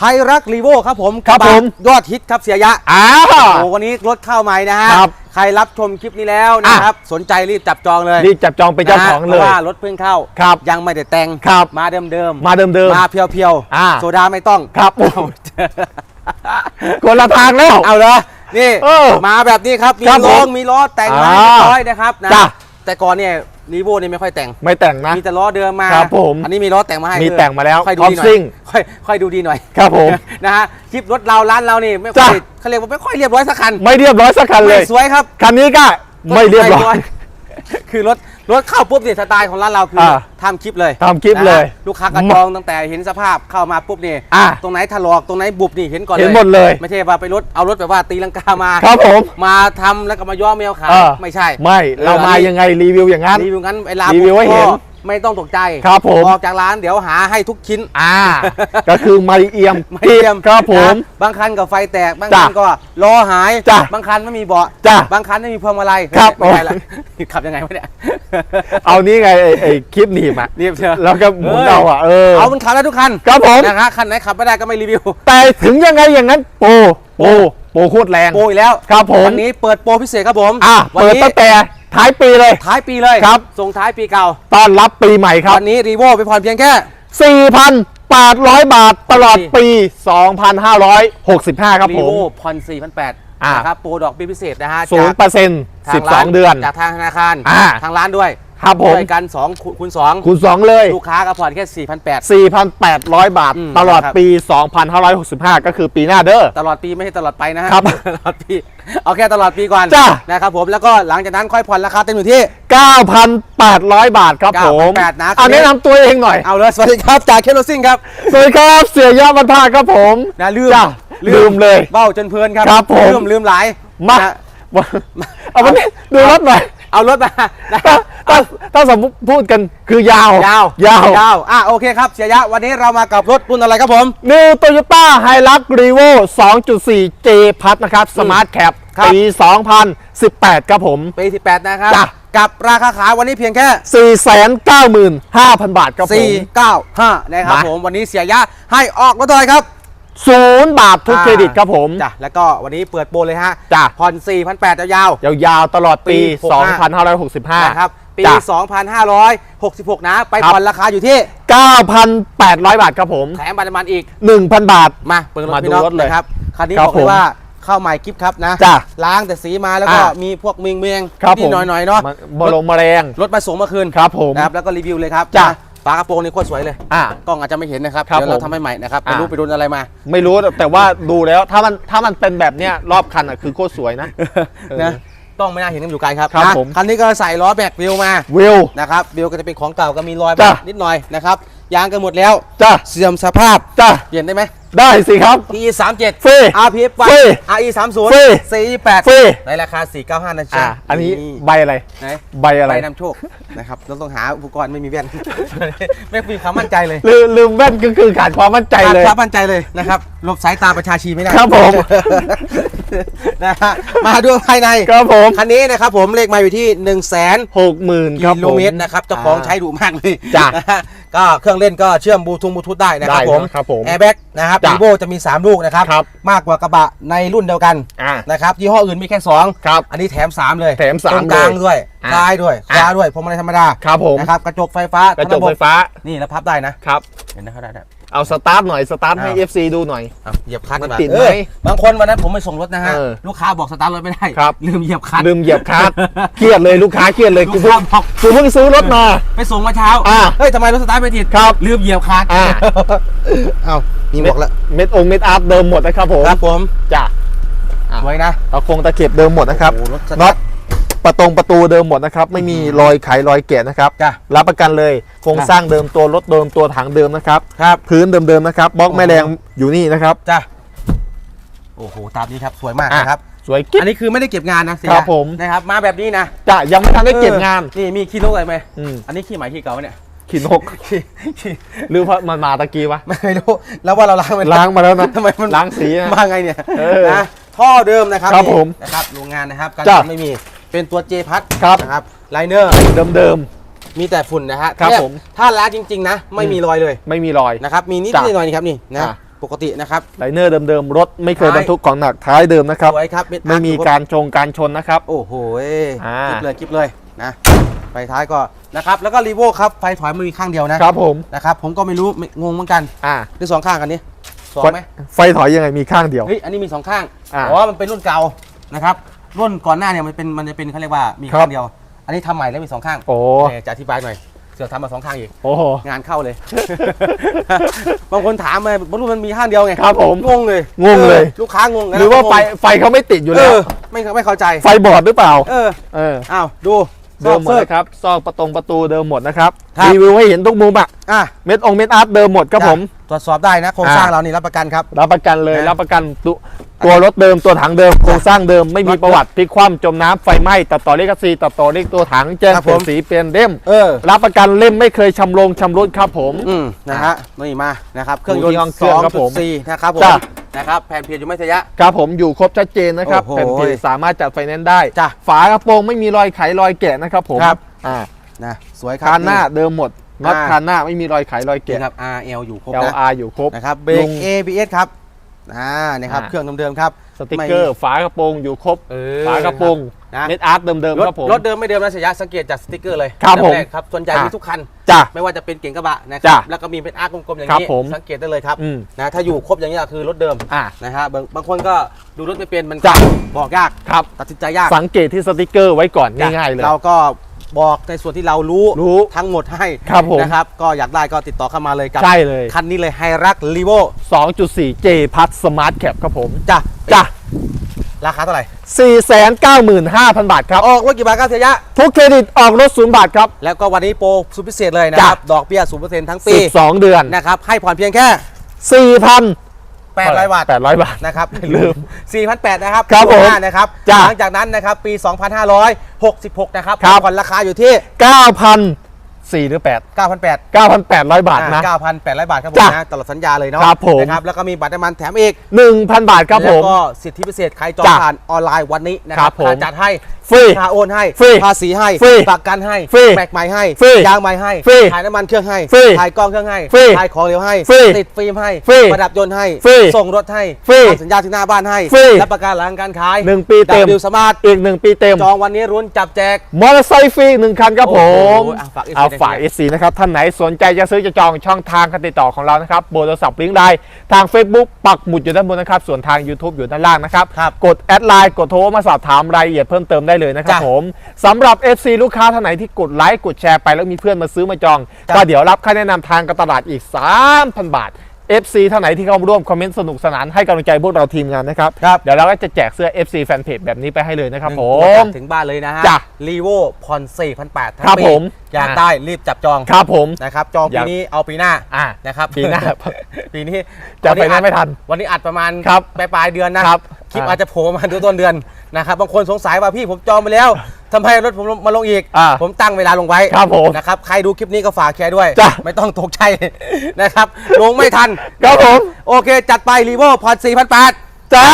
ไฮรักรีโวครับผมครับกะผมยอดฮิตครับเสียยะอ้าว โอ้วันนี้รถเข้าใหม่นะฮะครับใครรับชมคลิปนี้แล้วนะครับ สนใจรีบจับจองเลยรีบจับจองเป็นเจ้าของนะฮะเลพยราะว่ารถเพิ่งเข้า ครับยังไม่ได้แต่งครับ มาเดิมเดิมๆมาเดิมเดิม มาเพียวเพียวๆอ่า โซดาไม่ต้อง ครับโอ้โหคนละทางแล้ว เอาเลยนี่เออมาแบบนี้ครับ มีครับล้อผมมีล้อแต่งมาอ่าเรียบร้อยนะครับนะ จ้ะแต่ก่อนเนี่ย นีโวนี่ไม่ค่อยแต่ง ไม่แต่งนะ มีแต่ล้อเดิมมาครับผม อันนี้มีล้อแต่งมาให้มีด้วยแต่งมาแล้วค่อยดูพร้อมดีหน่อยซิ่งค่อยค่อยดูดีหน่อย ครับผม นะฮะคลิปรถเราร้านเรานี่ไม่ค่อยจ้ะเขาเรียกว่าไม่ค่อยเรียบร้อยสักคัน ไม่เรียบร้อยสักคันเลยไม่สวยครับ คันนี้ก็ไม่เรียบร้อย คือรถ รถเข้าปุ๊บเนี่ยสไตล์ของร้านเราคืออา ทำคลิปเลยทำคลิปเลย นะฮะลูกค้ากระจองตั้งแต่เห็นสภาพเข้ามาปุ๊บนี่อ่าตรงไหนถลอกตรงไหนบุบนี่เห็นก่อนเลยเห็นหมดเลย ไม่ใช่ว่าไปรถเอารถแบบว่าตีลังกามาครับผม มาทำแล้วก็มาย่อแมวขายเออ ไม่ใช่ ไม่เรามายังไงรีวิวอย่างนั้น รีวิวงั้นเวลารีวิวให้เห็นก็ ไม่ต้องตกใจครับผมออกจากร้านเดี๋ยวหาให้ทุกชิ้น อ่า ก็คือไม่เอียมไม่เทียมครับผมนะบางคันกับไฟแตก บางจ้ะคันก็ล้อหายจ้ะบางคันไม่มีเบาะจ้ะบางคันไม่มีพวงมาลัยครับไม่ใช่ละขับยังไงวะเนี่ย เอานี่ไงไอ้ไอ้คลิปหนีบอะเรียบเชียวแล้วก็หมุนเอาอะเออ เอามันขับได้ทุกคัน ครับผมนะฮะคันไหนขับไม่ได้ก็ไม่รีวิว แต่ถึงยังไงอย่างนั้นโปรโปรโปรโคตรแรง โปรอีกแล้ว ครับผม วันนี้เปิดโปรพิเศษครับผม อะวัเปิดนี้ตั้งแต่ ท้ายปีเลย ท้ายปีเลยครับ ส่งท้ายปีเก่า ต้อนรับปีใหม่ครับ วันนี้รีโวไปผ่อนเพียงแค่ 4,800 บาทตลอดปี 2,565 ครับรีผโวมผ่อน4,800อะนะครับโปรดอกเบี้ยพิเศษนะฮะศูนย์เปอร์เซ็นต์ทาสิบงสร้าอนงเดือน จากทางธนาคาร อ่า ทางร้านด้วย ครับผม ด้วยกัน2คูณ2คูณ2เลยลูกค้าก็ผ่อนแค่ 4,800 4,800 บาท อืมตลอดนะครับ ปี 2,565 ก็คือปีหน้าเด้อ ตลอดปีไม่ใช่ตลอดไปนะฮะครับตลอดปี เอาแค่ตลอดปีก่อนจ้ะ นะครับผมแล้วก็หลังจากนั้นค่อยผ่อนราคาเต็มอยู่ที่ 9,800 บาทครับผม9,800นะ เอาแนะนำตัวเองหน่อย เอาเลยสวัสดีครับจากเคโรซิ่งครับสวัสดีครับ เสียยอดบรรพาครับผม นะลืมจ้ะลืมเลยเบ้าจนเพลินครับครับผม ลืมลืมหลายมานะ เอาวันนี้ดูรถหน่อย เอารถมานะถ้าถ้าถ้าสมมติพูดกันคือยาว ยาวยาว ยาวอะโอเคครับเสียยะวันนี้เรามากับรถรุ่นอะไรครับผม นิวโตโยต้าไฮลักรีโว2.4 J พัทนะครับ สมาร์ทแคปครับ ปี 2018 ครับผม ปี18นะครับ จ้ะ กับราคาขายวันนี้เพียงแค่ 495,000 บาทครับผม 495 นะครับมา ผมวันนี้เสียยะให้ออกรถอะไรครับ ศูนย์บาททุกอ่าเครดิตครับผม จ้ะแล้วก็วันนี้เปิดโปรเลยฮะจ้ะ ผ่อน 4,800ยาวยาวๆตลอดปี ปี65 2565 นะครับ ปี จ้ะ 2566 นะ ไปครับ ผ่อนราคาอยู่ที่ 9,800 บาทครับผม แถมบัตรน้ำมันอีก 1,000 บาท มาเปิดรถมาพี่ดูน้องรถเลยนะครับคันนี้ครับบอกเลผมยว่าเข้าใหม่กิฟต์ครับนะจ้ะล้างแต่สีมาแล้วก็อ่ามีพวกเมียงเมียงครับนิผดมหน่อยหน่อยๆเนาะบอลงแมลงรถมาส่งเมื่อคืนครับผม นะครับแล้วก็รีวิวเลยครับจ้ะนะ ฝากระโปรงนี่โคตรสวยเลยอะกล้องอาจจะไม่เห็นนะครับครับเดี๋ยวเราผมทำให้ใหม่นะครับอ่าไม่รู้ไปโดนอะไรมา ไม่รู้แต่ว่าดูแล้วถ้ามันถ้ามันเป็นแบบเนี้ยรอบคันอะคือโคตรสวยนะ นะต้องไม่น่าเห็นกันอยู่ไกลครับครับนะผม คันนี้ก็ใส่ล้อแบกวิวมาวิว นะครับวิวก็จะเป็นของเก่าก็มีรอยจ้ะ นิดหน่อยนะครับยางกันหมดแล้ว จ้าเสื่อมสภาพจ้าเปลี่ยนได้ไหม ได้สิครับ PE 37 ฟรี RPF ฟรี1 RE 30ฟรี48ฟรี ในราคา 495นะจ๊ะอะอันนี้ใบอะไร ไหนใบอะไร ใบนำโชค นะครับเราต้องหาอุปกรณ์ไม่มีแว่น ไม่มีความมั่นใจเลยลืมลืมแว่นก็คือขาดความมั่นใจเลยขาดความมั่นใจเลยนะครับหลบสายตาประชาชีไม่ได้ครับผม นะฮะมาดูภายในครับผมคันนี้นะครับผมเลขมาอยู่ที่ 1 0 0 0 0แสน หกหมื่นครับกิโลผม เมตรนะครับเจ้าของใช้ดุมากเลยจ้ะนะฮะก็เครื่องเล่นก็เชื่อมบลูทูธบลูทูธได้นะครับได้ผมครับผมแอร์แบ็กนะครับจ้ะ วีโวจะมี 3 ลูกนะครับ ครับ มากกว่ากระบะในรุ่นเดียวกันอ่า นะครับยี่ห้ออื่นมีแค่ 2 ครับ อันนี้แถม 3 เลยแถมสามตรงกลางเลยด้วยอะท้ายด้วยขอะ วาด้วยพวงมาลัยธรรมดาครับผม นะครับกระจกไฟฟ้ากระจกไฟฟ้า นี่แล้วพับได้นะ ครับ เห็นนะครับได้ได้ เอาสตาร์ทหน่อยสตาร์ทให้อ้าว FC ดูหน่อยเอาเหยียบคลัตช์มันดีกว่าติดไหมเอ้ยบางคนวันนั้นผมไปส่งรถนะฮะ เออลูกค้าบอกสตาร์ทรถไม่ได้ ครับ ลืมเหยียบคลัตช์ลืมเหยียบคลัตช์เครียดเลยลูกค้าเครียดเลยลูกูกเพิ่ค้างบอกกูเพิ่งซื้อรถมา ไปส่งมาเช้า อ่าเฮ้ยทำไมรถสตาร์ทไม่ติดครับ ลืมเหยียบคลัตช์อ่าเอามีบอกแล้วเม็ดองค์เม็ดอาร์ตเดิมหมดนะครับผมครับผมจ้ะอะสวยนะตะคงตะเข็บเดิมหมดนะครับโอ้โหรถสตาร์ทน็อต ประตงประตูเดิมหมดนะครับ ไม่มีรอยไขรอยแกะนะครับ จ้ะรับประกันเลยโครงจ้ะ สร้างเดิมตัวรถเดิมตัวถังเดิมนะครับ ครับพื้นเดิมๆนะครับบล็อกแม่แรงอยู่นี่นะครับ จ้ะโอ้โหตามนี้ครับสวยมากอะ นะครับ สวยกิ๊บ อันนี้คือไม่ได้เก็บงานนะเสียครับผม นะครับ มาแบบนี้นะจะยังไม่ทันได้เก็บงาน ออนี่มีขี้นกอะไรไหมอืม อันนี้ขี้หมายขี้เก่าเนี่ยขินหกขี้ขี้หรือเพราะมันมาตะกี้วะ ไม่รู้แล้วว่าเราล้างไปล้างมาแล้วนะทำไมมันล้างสีนะมาไงเนี่ยเออนะท่อเดิมนะครับครับนี่ผมนะครับโรงงานนะครับการจ้ะ ไม่มี เป็นตัวเจพัดครับ นะครับไลเนอร์เดิมมีแต่ฝุ่นนะฮะครับเนี่ยผม ถ้าล้างจริง ๆ นะ ไม่มีรอยเลยๆ ไม่มีรอย นะครับ มีนิดจ้ะหน่อยๆนี่ครับนี่นะอะปปกตินะครับ ไลเนอร์เดิมๆ รถไม่เคยท้าย บรรทุกของหนักท้ายเดิมนะครับ สวยครับเดไม่มีการจงการชนนะครับ โอ้โหอ่า คลิปเลยคลิปเลยนะไฟท้ายก็นะครับ แล้วก็รีโวครับ ไฟถอยมันมีข้างเดียวนะครับผม นะครับ ผมก็ไม่รู้ไม่งงเหมือนกันอ่าหรือสองข้างกันนี้สองไหม ไฟถอยยังไงมีข้างเดียว เฮ้ย อันนี้มีสองข้าง อ่า อ๋อ มันเป็นรุ่นเก่านะครับ รุ่นก่อนหน้าเนี่ยมันเป็นมันจะเป็นเขาเรียกว่ามีครับข้างเดียว อันนี้ทำใหม่แล้วมีสองข้างโอ้เออจะอธิบายหน่อยเสือกทำมาสองข้างอีก โอ้โหงานเข้าเลย บางคนถามมาบรรลุมันมีข้างเดียวไงครับผมงงเลยงงเลย ออลูกค้างงนะหรือว่าไฟงงไฟเขาไม่ติดอยู่เอแล้ว อไม่ไม่เข้าใจ ไฟบอดหรือเปล่า เออ เออ อ้าว ดู เดิมหมดซอกนะครับซอกประตงประตูเดิมหมดนะครับครับ รีวิวให้เห็นทุกมุมอะอะเม็ดองเม็ดอาร์ตเดิมหมดครับผม ตรวจสอบได้นะโครงสร้างอ่าเรานี่รับประกันครับ รับประกันเลยนะรับประกันตัวตัวรถเดิมตัวถังเดิมโครงสร้างเดิมไม่มีรถประวัติพลิกคว่ำจมน้ำไฟไหม้ตัดต่อเลขซีตัดต่อเลขตัวถังแจ้งครับเปลี่ยผนมสีเปลี่ยนเล่มเออ รับประกันเล่มไม่เคยชำลงชำรุดครับผม อืมนะฮะนี่มานะครับเครื่องยดูนที่ห้องต์เครื่องครับผม2.4นะครับผมจ้ะ นะครับแผ่นเพียรอยู่ไม่ทะยะ ครับผมอยู่ครบชัดเจนนะครับโอ้โหแผ่นเพจสามารถจัดไฟแนนซ์ได้ จ้ะฝากระโปรงไม่มีรอยไขรอยแกะนะครับผมครับ อ่านะสวยครับ คานหน้าเดิมหมดน็อตอ่า คานหน้าไม่มีรอยไขรอยนี่แกะ ครับ RL อยู่ครบนะ LR อยู่ครบ นะครับเบรลุก ง ABS ครับอ่านี่ครับอ่า เครื่องเดิมๆครับสติกเกอร์ฝากระโปรงอยู่ครบ เออฝากระโปรง นะเม็ดอาร์ตเดิมรๆถครับผม รถเดิมไม่เดิมนะชยะสังเกตจากสติกเกอร์เลยครับอันดัผมแรกครับส่วนใหญ่อะมีทุกคันจ้ะไม่ว่าจะเป็นเก๋งกระบะนะคจ้ะรับแล้วก็มีเป็นอาร์ตกลมๆอย่างครับนี้ผมสังเกตได้เลยครับอืมนะถ้าอยู่ครบอย่างนี้ยคือรถเดิมอ่านะฮะบางบางคนก็ดูรถไม่เป็นมันจ้ะบอกยากครับตัดสินใจยากสังเกตที่สติกเกอร์ไว้ก่อนง่ายๆเลยเราก็บอกในส่วนที่เรารู้รู้ทั้งหมดให้ครับผมนะครับก็อยากได้ก็ติดต่อเข้ามาเลยกับใช่เลย คันนี้เลยไฮรักลีโว2.4 J พัทสมาร์ทแคปครับผมจ้ะจ้ะ ราคาเท่าไหร่ 495,000 บาทครับ ออกรถกี่บาทครับเสียยะ ทุกเครดิตออกรถศูนย์บาทครับ แล้วก็วันนี้โปรสุดพิเศษเลยนะครับจ้ะดอกเบี้ยศูนย์เปอร์เซ็นต์ทั้งปี12 เดือน นะครับ ให้ผ่อนเพียงแค่ 4,000 800 บาท 800 บาท นะครับลืม 4,800 นะครับครับผมหน้านะครับจ้ะหลังจากนั้นนะครับ ปี 2566 นะครับครับผ่อนราคาอยู่ที่ 9,004หรือ 8 9,800 9,800 บาทนะ 9,800 บาทครับผมจ้ะนะตลอดสัญญาเลยเนาะครับผมนะครับแล้วก็มีบัตรน้ำมันแถมอีก 1,000 บาทครับผแล้วมก็สิทธิพิเศษใครจองจ้ะผ่านออนไลน์วันนี้นะคครัรับบผมค่าจัดให้ฟรีค่าโอนให้ฟรีภาษีให้ฟรีประกันให้ฟรีแม็กใหม่ให้ฟรียางใหม่ให้ฟรีถ่ายน้ำมันเครื่องให้ฟรีถ่ายกล้องเครื่องให้ฟรีถ่ายของเหลวให้ฟรีติดฟิล์มให้ฟรีประดับยนต์ให้ฟรีส่งรถให้ฟรีทำสัญญาที่หน้าบ้านให้ฟรีรับประกันหลังการขายหนึ่งปีเต็มดับบิลสมาร์ทอีก1ปีเต็มจองวันนี้รุ้นจับแจกมอเตอร์ไซค์ฟรีอีกหนึ่งคันครับผโอ้มโหอะฝาก SC เอาฝากได้เอไหมซีนะครับ ท่านไหนสนใจจะซื้อจะจองช่องทางการติดต่อของเรานะครับเบอร์โทรศัพท์ลิงก์ไลน์ทาง Facebook ปักหมุดอยู่ด้านบนนะครับ ส่วนทาง YouTube อยู่ด้านล่างนะครับ ครับกดแอดไลน์กดโทรมาสอบถามรายละเอียดเพิ่มเติมได้เลยนะครับจ้ะผมสำหรับ FC ลูกค้าท่านไหนที่กดไลค์กดแชร์ไปแล้วมีเพื่อนมาซื้อมาจอง จ้ะ ก็เดี๋ยวรับค่าแนะนำทางการตลาดอีก 3,000 บาท FC ท่านไหนที่เข้ามาร่วมคอมเมนต์สนุกสนานให้กำลังใจพวกเราทีมงานนะครับ ครับ เดี๋ยวเราก็จะแจกเสื้อ FC แฟนเพจแบบนี้ไปให้เลยนะครับหนึ่งผตัวจัมดถึงบ้านเลยนะฮะจ้ะรีโวผ่อน4,800ทั้งครับปีผม อยากอะได้รีบจับจองครับผม นะครับ จองอยาปีกนี้เอาปีหน้าอ่านะครับปีหน้า ปีนี้จะวัไปนั้นไม่ทัน วันนี้อัดประมาณครับปลายปลายๆเดือนนะครับ คลิปอ่าอาจจะโผล่มาดูต้นเดือนนะครับบางคนสงสัยว่าพี่ผมจองไปแล้ว ทำไมรถผมมาลงอีก อ่าผมตั้งเวลาลงไว้ครับผมนะครับใครดูคลิปนี้ก็ฝากแชร์ด้วย จ้ะไม่ต้องตกใจ นะครับ ลงไม่ทันครับผม โอเค จัดไปรีโวผ่อน4,800 เจ้า